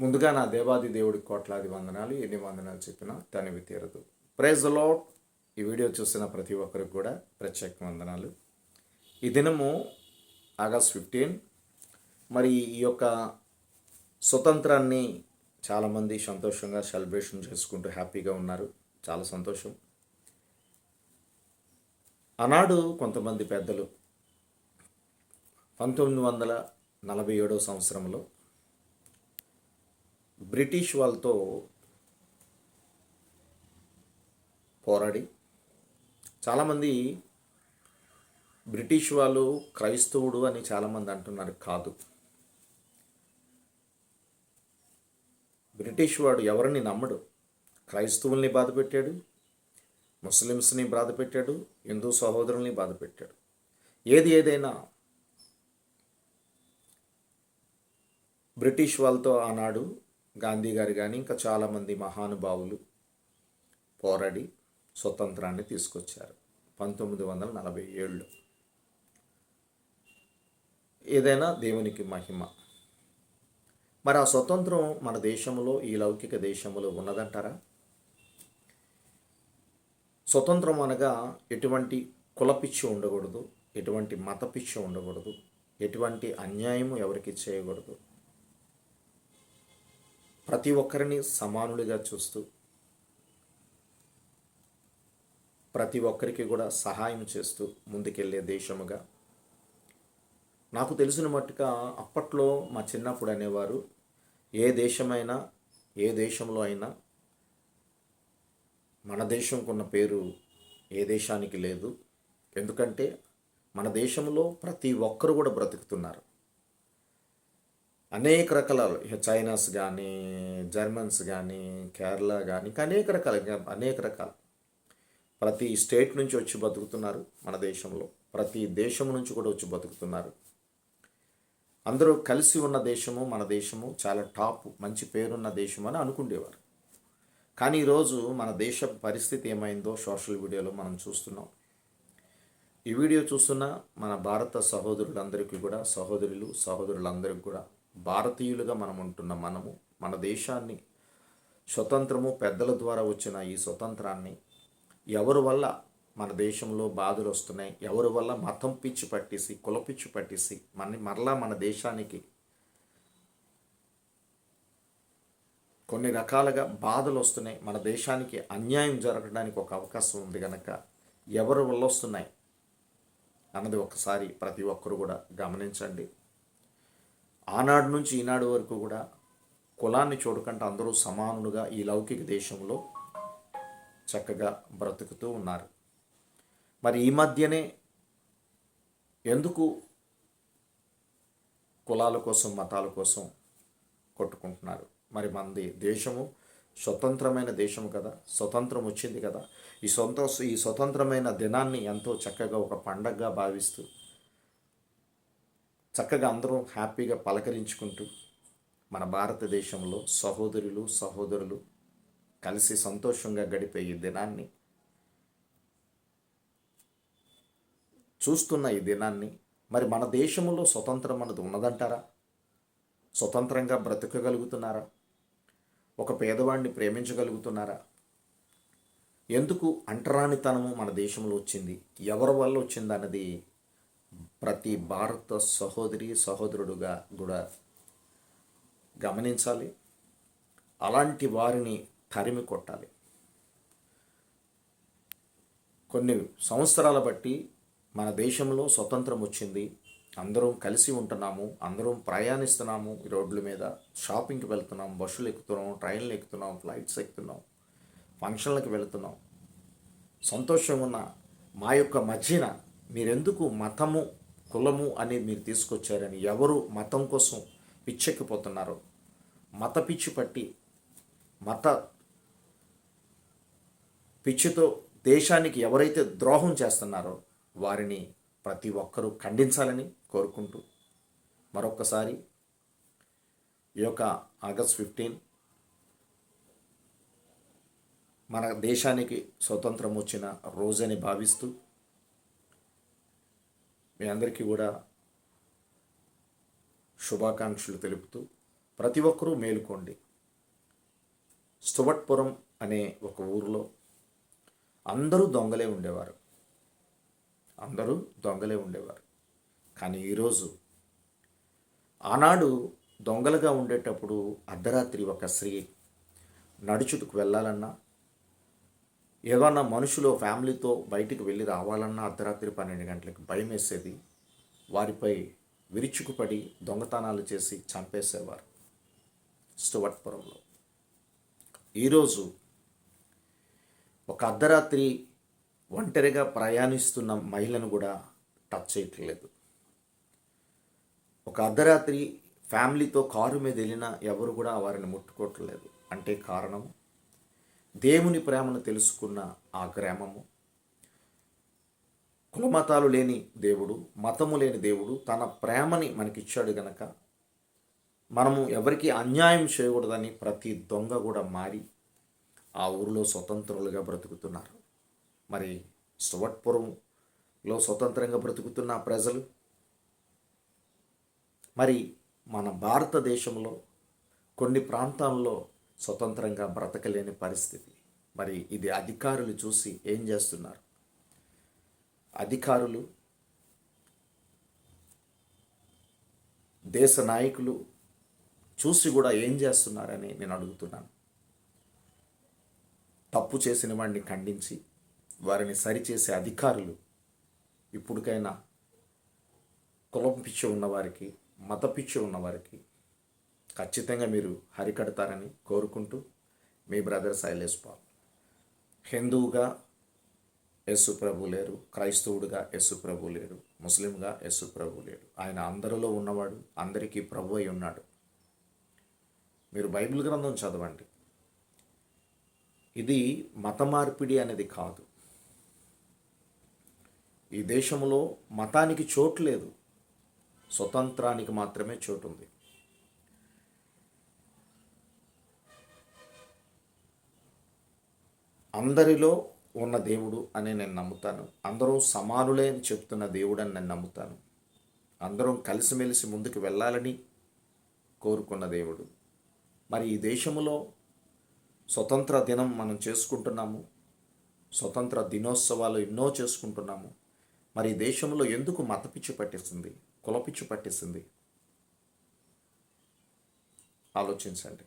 ముందుగా నా దేవాది దేవుడికి కోట్లాది వందనాలు ఎన్ని వందనాలు చెప్పినా తనివి తీరదు. ప్రైజ్ లాట్ ఈ వీడియో చూసిన ప్రతి ఒక్కరికి కూడా ప్రత్యేక వందనాలు. ఈ దినము ఆగస్ట్ ఫిఫ్టీన్. మరి ఈ యొక్క స్వతంత్రాన్ని చాలామంది సంతోషంగా సెలబ్రేషన్ చేసుకుంటూ హ్యాపీగా ఉన్నారు. చాలా సంతోషం. ఆనాడు కొంతమంది పెద్దలు పంతొమ్మిది వందల నలభై ఏడవ సంవత్సరంలో బ్రిటిష్ వాళ్ళతో పోరాడి చాలామంది బ్రిటిష్ వాళ్ళు క్రైస్తవుడు అని చాలామంది అంటున్నారు కాదు. బ్రిటిష్ వాడు ఎవరిని నమ్మడు? క్రైస్తవుల్ని బాధ పెట్టాడు ముస్లిమ్స్ని బాధ పెట్టాడు హిందూ సహోదరుల్ని బాధ పెట్టాడు. ఏది ఏదైనా బ్రిటిష్ వాళ్ళతో ఆనాడు గాంధీ గారు కానీ ఇంకా చాలామంది మహానుభావులు పోరాడి స్వతంత్రాన్ని తీసుకొచ్చారు పంతొమ్మిది వందల నలభై ఏళ్ళు ఏదైనా దేవునికి మహిమ. మరి ఆ స్వతంత్రం మన దేశంలో ఈ లౌకిక దేశంలో ఉన్నదంటారా? స్వతంత్రం అనగా ఎటువంటి కులపిచ్చి ఉండకూడదు ఎటువంటి మతపిచ్చి ఉండకూడదు ఎటువంటి అన్యాయము ఎవరికి చేయకూడదు. ప్రతి ఒక్కరిని సమానులుగా చూస్తూ ప్రతి ఒక్కరికి కూడా సహాయం చేస్తూ ముందుకెళ్ళే దేశముగా. నాకు తెలిసిన మట్టుగా అప్పట్లో మా చిన్నప్పుడు అనేవారు ఏ దేశమైనా ఏ దేశంలో అయినా మన దేశంకున్న పేరు ఏ దేశానికి లేదు. ఎందుకంటే మన దేశంలో ప్రతి ఒక్కరు కూడా బ్రతుకుతున్నారు. అనేక రకాల. చైనాస్ కానీ జర్మన్స్ కానీ కేరళ కానీ ఇంకా అనేక రకాల అనేక రకాల. ప్రతి స్టేట్ నుంచి వచ్చి బతుకుతున్నారు మన దేశంలో. ప్రతి దేశం నుంచి కూడా వచ్చి బతుకుతున్నారు. అందరూ కలిసి ఉన్న దేశము మన దేశము చాలా టాప్ మంచి పేరున్న దేశం అని అనుకుండేవారు. కానీ ఈరోజు మన దేశ పరిస్థితి ఏమైందో సోషల్ మీడియాలో మనం చూస్తున్నాం. ఈ వీడియో చూస్తున్న మన భారత సహోదరులందరికీ కూడా సహోదరులు సహోదరులందరికీ కూడా భారతీయులుగా మనం ఉంటున్న మనము మన దేశాన్ని స్వతంత్రము పెద్దల ద్వారా వచ్చిన ఈ స్వతంత్రాన్ని ఎవరి వల్ల మన దేశంలో బాధలు వస్తున్నాయి ఎవరి వల్ల మతం పిచ్చి పట్టేసి కులపిచ్చి పట్టేసి మన మరలా మన దేశానికి కొన్ని రకాలుగా బాధలు వస్తున్నాయి మన దేశానికి అన్యాయం జరగడానికి ఒక అవకాశం ఉంది కనుక ఎవరి వల్ల వస్తున్నాయి అన్నది ఒకసారి ప్రతి ఒక్కరు కూడా గమనించండి. ఆనాడు నుంచి ఈనాడు వరకు కూడా కులాన్ని చూడకుండా అందరూ సమానులుగా ఈ లౌకిక దేశంలో చక్కగా బ్రతుకుతూ ఉన్నారు. మరి ఈ మధ్యనే ఎందుకు కులాల కోసం మతాల కోసం కొట్టుకుంటున్నారు? మరి మనది దేశము స్వతంత్రమైన దేశం కదా స్వతంత్రం వచ్చింది కదా. ఈ సొంత ఈ స్వతంత్రమైన దినాన్ని ఎంతో చక్కగా ఒక పండగగా భావిస్తూ చక్కగా అందరం హ్యాపీగా పలకరించుకుంటూ మన భారతదేశంలో సహోదరులు సహోదరులు కలిసి సంతోషంగా గడిపే ఈ దినాన్ని చూస్తున్న ఈ దినాన్ని మరి మన దేశంలో స్వతంత్రం అన్నది ఉన్నదంటారా? స్వతంత్రంగా బ్రతకగలుగుతున్నారా? ఒక పేదవాడిని ప్రేమించగలుగుతున్నారా? ఎందుకు అంటరానితనము మన దేశంలో వచ్చింది? ఎవరి వల్ల వచ్చింది అన్నది ప్రతి భారత సహోదరి సహోదరుడుగా కూడా గమనించాలి. అలాంటి వారిని తరిమి కొట్టాలి. కొన్ని సంవత్సరాల బట్టి మన దేశంలో స్వతంత్రం వచ్చింది. అందరం కలిసి ఉంటున్నాము అందరం ప్రయాణిస్తున్నాము రోడ్ల మీద. షాపింగ్కి వెళ్తున్నాం బస్సులు ఎక్కుతున్నాం ట్రైన్లు ఎక్కుతున్నాం ఫ్లైట్స్ ఎక్కుతున్నాం ఫంక్షన్లకు వెళుతున్నాం. సంతోషం ఉన్న మా యొక్క మధ్యన మీరెందుకు మతము కులము అని మీరు తీసుకొచ్చారని ఎవరు మతం కోసం పిచ్చెక్కిపోతున్నారో? మత పిచ్చి పట్టి మత పిచ్చితో దేశానికి ఎవరైతే ద్రోహం చేస్తున్నారో వారిని ప్రతి ఒక్కరూ ఖండించాలని కోరుకుంటూ మరొక్కసారి ఈ యొక్క ఆగస్ట్ ఫిఫ్టీన్ మన దేశానికి స్వతంత్రం వచ్చిన రోజని భావిస్తూ మీ అందరికీ కూడా శుభాకాంక్షలు తెలుపుతూ ప్రతి ఒక్కరూ మేలుకోండి. స్టువట్పురం అనే ఒక ఊరిలో అందరూ దొంగలే ఉండేవారు. అందరూ దొంగలే ఉండేవారు. కానీ ఈరోజు ఆనాడు దొంగలుగా ఉండేటప్పుడు అర్ధరాత్రి ఒక స్త్రీ నడుచుటకు వెళ్ళాలన్నా ఏదన్నా మనుషులు ఫ్యామిలీతో బయటికి వెళ్ళి రావాలన్నా అర్ధరాత్రి పన్నెండు గంటలకు భయం వేసేది వారిపై విరుచుకుపడి దొంగతనాలు చేసి చంపేసేవారు స్టువట్పురంలో ఈరోజు ఒక అర్ధరాత్రి ఒంటరిగా ప్రయాణిస్తున్న మహిళను కూడా టచ్ చేయట్లేదు. ఒక అర్ధరాత్రి ఫ్యామిలీతో కారు మీద వెళ్ళినా ఎవరు కూడా వారిని ముట్టుకోవట్లేదు. అంటే కారణం దేవుని ప్రేమను తెలుసుకున్న ఆ గ్రామము. కులమతాలు లేని దేవుడు మతము లేని దేవుడు తన ప్రేమని మనకిచ్చాడు గనక మనము ఎవరికి అన్యాయం చేయకూడదని ప్రతి దొంగ కూడా మారి ఆ ఊరిలో స్వతంత్రులుగా బ్రతుకుతున్నారు. మరి సువట్పురంలో స్వతంత్రంగా బ్రతుకుతున్న ప్రజలు మరి మన భారతదేశంలో కొన్ని ప్రాంతాల్లో స్వతంత్రంగా బ్రతకలేని పరిస్థితి. మరి ఇది అధికారులు చూసి ఏం చేస్తున్నారు? అధికారులు దేశ నాయకులు చూసి కూడా ఏం చేస్తున్నారని నేను అడుగుతున్నాను. తప్పు చేసిన వాడిని ఖండించి వారిని సరిచేసే అధికారులు ఇప్పటికైనా కులం పిచ్చి ఉన్నవారికి మత పిచ్చి ఉన్నవారికి ఖచ్చితంగా మీరు హరికడతారని కోరుకుంటూ మీ బ్రదర్ శైలేష్ పాల్. హిందువుగా యేసు ప్రభు లేరు క్రైస్తవుడిగా యేసు ప్రభు లేరు ముస్లింగా యేసు ప్రభు లేడు. ఆయన అందరిలో ఉన్నవాడు అందరికీ ప్రభు అయి ఉన్నాడు. మీరు బైబిల్ గ్రంథం చదవండి. ఇది మత మార్పిడి అనేది కాదు. ఈ దేశంలో మతానికి చోటు లేదు. స్వతంత్రానికి మాత్రమే చోటు ఉంది. అందరిలో ఉన్న దేవుడు అని నేను నమ్ముతాను. అందరూ సమానులే అని చెప్తున్న దేవుడు అని నేను నమ్ముతాను. అందరం కలిసిమెలిసి ముందుకు వెళ్ళాలని కోరుకున్న దేవుడు. మరి ఈ దేశంలో స్వతంత్ర దినం మనం చేసుకుంటున్నాము. స్వతంత్ర దినోత్సవాలు ఎన్నో చేసుకుంటున్నాము. మరి ఈ దేశంలో ఎందుకు మతపిచ్చి పట్టేసింది? కులపిచ్చి పట్టేసింది? ఆలోచించండి.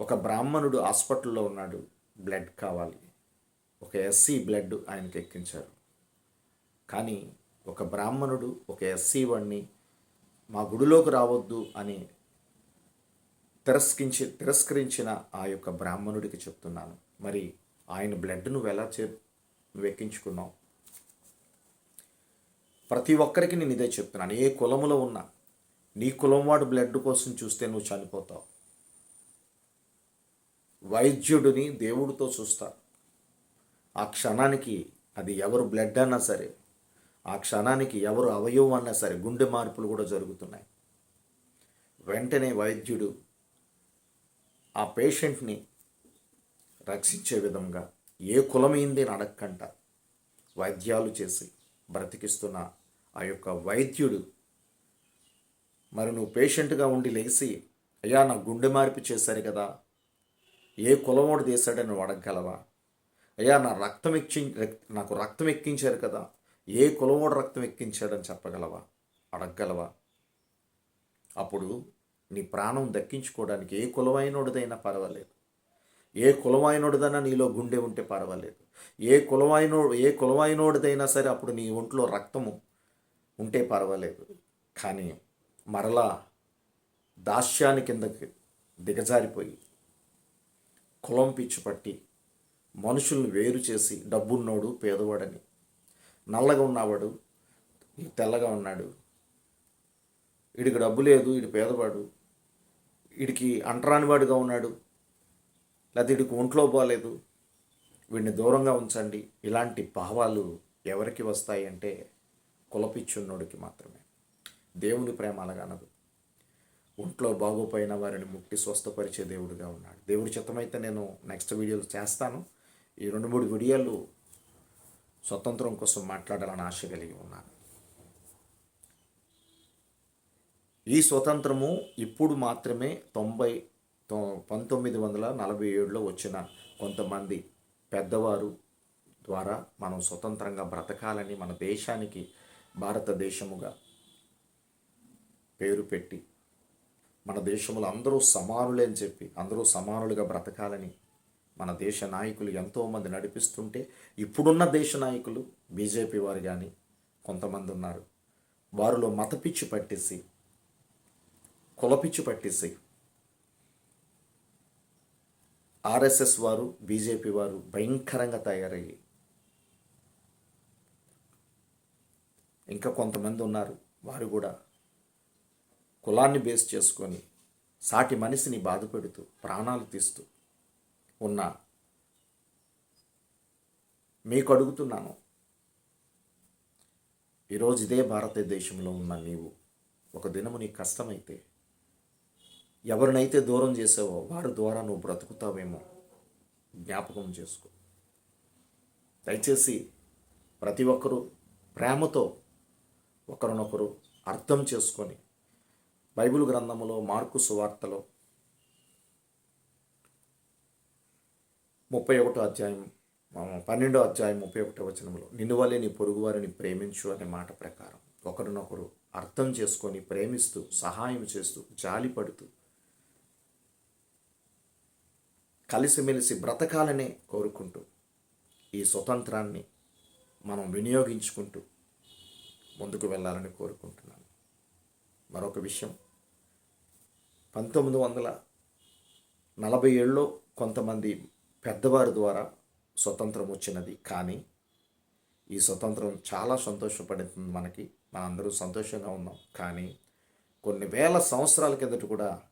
ఒక బ్రాహ్మణుడు హాస్పిటల్లో ఉన్నాడు. బ్లడ్ కావాలి. ఒక ఎస్సీ బ్లడ్ ఆయనకి ఎక్కించారు. కానీ ఒక బ్రాహ్మణుడు ఒక ఎస్సీ వాడిని మా గుడిలోకి రావద్దు అని తిరస్కరించి తిరస్కరించిన ఆ యొక్క బ్రాహ్మణుడికి చెప్తున్నాను. మరి ఆయన బ్లడ్ నువ్వు ఎలా చే నువ్వు ఎక్కించుకున్నావు? ప్రతి ఒక్కరికి నేను ఇదే చెప్తున్నాను. ఏ కులములో ఉన్నా నీ కులం వాడు బ్లడ్ కోసం చూస్తే నువ్వు చనిపోతావు. వైద్యుడిని దేవుడితో చూస్తారు ఆ క్షణానికి అది ఎవరు బ్లడ్ అన్నా సరే ఆ క్షణానికి ఎవరు అవయవం అన్నా సరే గుండె మార్పులు కూడా జరుగుతున్నాయి. వెంటనే వైద్యుడు ఆ పేషెంట్ని రక్షించే విధంగా ఏ కులమైంది అని అడగకంట. వైద్యాలు చేసి బ్రతికిస్తున్న ఆ యొక్క వైద్యుడు మరి నువ్వు పేషెంట్గా ఉండి లేచి అయ్యా నా గుండె మార్పు చేశారు కదా ఏ కులమోడు తీశాడని అడగగలవా? అయ్యా నా రక్తం ఎక్కి నాకు రక్తం ఎక్కించారు కదా ఏ కులమోడు రక్తం ఎక్కించాడని చెప్పగలవా? అడగగలవా? అప్పుడు నీ ప్రాణం దక్కించుకోవడానికి ఏ కులమైనోడిదైనా పర్వాలేదు. ఏ కులమైనోడిదైనా నీలో గుండె ఉంటే పర్వాలేదు. ఏ కులమైనో ఏ కులమైనోడిదైనా సరే అప్పుడు నీ ఒంట్లో రక్తము ఉంటే పర్వాలేదు. కానీ మరలా దాస్యాని కిందకి దిగజారిపోయి కులం పిచ్చి పట్టి మనుషుల్ని వేరు చేసి డబ్బున్నోడు పేదవాడని. నల్లగా ఉన్నవాడు తెల్లగా ఉన్నాడు. వీడికి డబ్బు లేదు వీడి పేదవాడు. వీడికి అంటరానివాడుగా ఉన్నాడు. లేకపోతే వీడికి ఒంట్లో పోలేదు వీడిని దూరంగా ఉంచండి. ఇలాంటి భావాలు ఎవరికి వస్తాయి అంటే కులపిచ్చున్నోడికి మాత్రమే. దేవుని ప్రేమ అలాగనదు. ఒంట్లో బాగోపోయిన వారిని ముట్టి స్వస్థపరిచే దేవుడిగా ఉన్నాడు. దేవుడి చిత్తమైతే నేను నెక్స్ట్ వీడియోలు చేస్తాను. ఈ రెండు మూడు వీడియోలు స్వతంత్రం కోసం మాట్లాడాలని ఆశ కలిగి ఉన్నాను. ఈ స్వతంత్రము ఇప్పుడు మాత్రమే తొంభై పంతొమ్మిది వందల నలభై ఏడులో వచ్చిన కొంతమంది పెద్దవారు ద్వారా మనం స్వతంత్రంగా బ్రతకాలని మన దేశానికి భారతదేశముగా పేరు పెట్టి మన దేశంలో అందరూ సమానులే అని చెప్పి అందరూ సమానులుగా బ్రతకాలని మన దేశ నాయకులు ఎంతోమంది నడిపిస్తుంటే ఇప్పుడున్న దేశ నాయకులు బీజేపీ వారు కానీ కొంతమంది ఉన్నారు. వారిలో మతపిచ్చి పట్టేసి కులపిచ్చి పట్టేసి ఆర్ఎస్ఎస్ వారు బీజేపీ వారు భయంకరంగా తయారయ్యి ఇంకా కొంతమంది ఉన్నారు. వారు కూడా కులాన్ని బేస్ చేసుకొని సాటి మనిషిని బాధపెడుతూ ప్రాణాలు తీస్తూ ఉన్న మీకు అడుగుతున్నాను. ఈరోజు ఇదే భారతదేశంలో ఉన్న నీవు ఒక దినము నీకు కష్టమైతే ఎవరినైతే దూరం చేసావో వారి ద్వారా నువ్వు బ్రతుకుతావేమో జ్ఞాపకం చేసుకో. దయచేసి ప్రతి ఒక్కరూ ప్రేమతో ఒకరినొకరు అర్థం చేసుకొని బైబిల్ గ్రంథములో మార్కు సువార్తలో ముప్పై ఒకటో అధ్యాయం పన్నెండో అధ్యాయం ముప్పై ఒకటో వచనంలో నిన్ను వల్లే నీ పొరుగువారిని ప్రేమించు అనే మాట ప్రకారం ఒకరినొకరు అర్థం చేసుకొని ప్రేమిస్తూ సహాయం చేస్తూ జాలి పడుతూ కలిసిమెలిసి బ్రతకాలనే కోరుకుంటూ ఈ స్వతంత్రాన్ని మనం వినియోగించుకుంటూ ముందుకు వెళ్ళాలని కోరుకుంటున్నాను. మరొక విషయం పంతొమ్మిది వందల నలభై ఏళ్ళలో కొంతమంది పెద్దవారి ద్వారా స్వతంత్రం వచ్చినది. కానీ ఈ స్వతంత్రం చాలా సంతోషపడుతుంది మనకి. మనందరూ సంతోషంగా ఉన్నాం. కానీ కొన్ని వేల సంవత్సరాల కిందట కూడా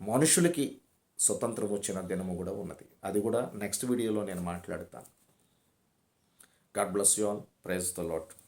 మనుషులకి స్వతంత్రం వచ్చిన దినము కూడా ఉన్నది. అది కూడా నెక్స్ట్ వీడియోలో నేను మాట్లాడతాను. God bless you all. Praise the Lord